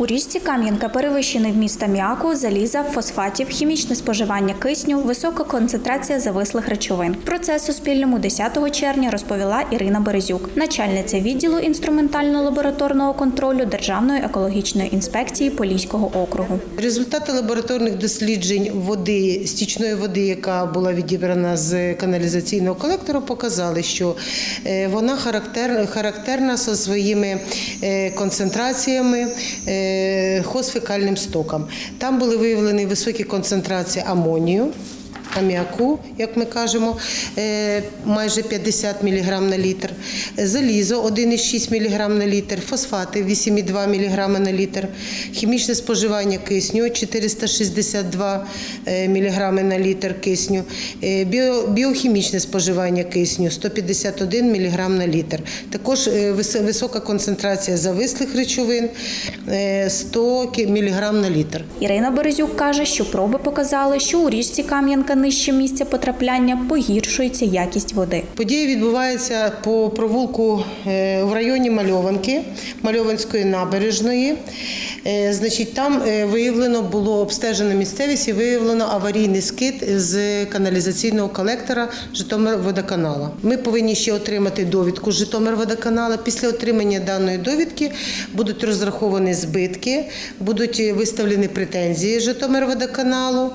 У річці Кам'янка перевищений вміст аміаку, заліза, фосфатів, хімічне споживання кисню, висока концентрація завислих речовин. Про це Суспільному 10 червня розповіла Ірина Березюк, начальниця відділу інструментально-лабораторного контролю Державної екологічної інспекції Поліського округу. Результати лабораторних досліджень води, стічної води, яка була відібрана з каналізаційного колектора, показали, що е, вона характер, характерна зі своїми е, концентраціями е, хосфекальним стоком. Там були виявлені високі концентрації амонію. Аміаку, як ми кажемо, е, майже 50 мг на літр, залізо 1,6 мг на літр, фосфати 8,2 мг на літр, хімічне споживання кисню 462 мг на літр кисню, е, біохімічне споживання кисню 151 мг на літр. Також е, висока концентрація завислих речовин е, 100 мг на літр. Ірина Березюк каже, що проби показали, що у річці Кам'янка нижче місця потрапляння погіршується якість води. Подія відбувається по провулку е, в районі Мальованки, Мальованської набережної. Е, Значить, там е, виявлено було обстежено місцевість і виявлено аварійний скид з каналізаційного колектора Житомирводоканала. Ми повинні ще отримати довідку Житомирводоканала. Після отримання даної довідки будуть розраховані збитки, будуть виставлені претензії Житомирводоканалу.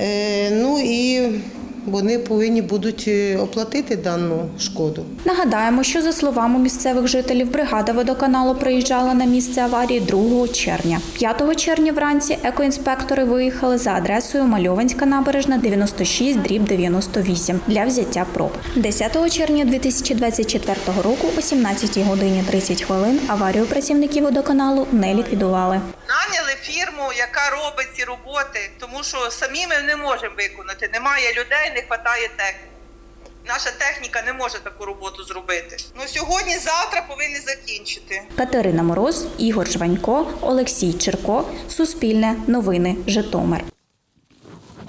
Е, Ну і вони повинні будуть е, оплатити дану шкоду. Нагадаємо, що за словами місцевих жителів, бригада водоканалу приїжджала на місце аварії 2 червня. 5 червня вранці екоінспектори виїхали за адресою Мальованська набережна 96 дріб 98 для взяття проб. 10 червня 2024 року о 17 годині 30 хвилин аварію працівники водоканалу не ліквідували. Яка робить ці роботи, тому що самі ми не можемо виконати. Немає людей, не вистачає техніки. Наша техніка не може таку роботу зробити. Ну сьогодні, завтра повинні закінчити. Катерина Мороз, Ігор Жванько, Олексій Черко, Суспільне, Новини, Житомир.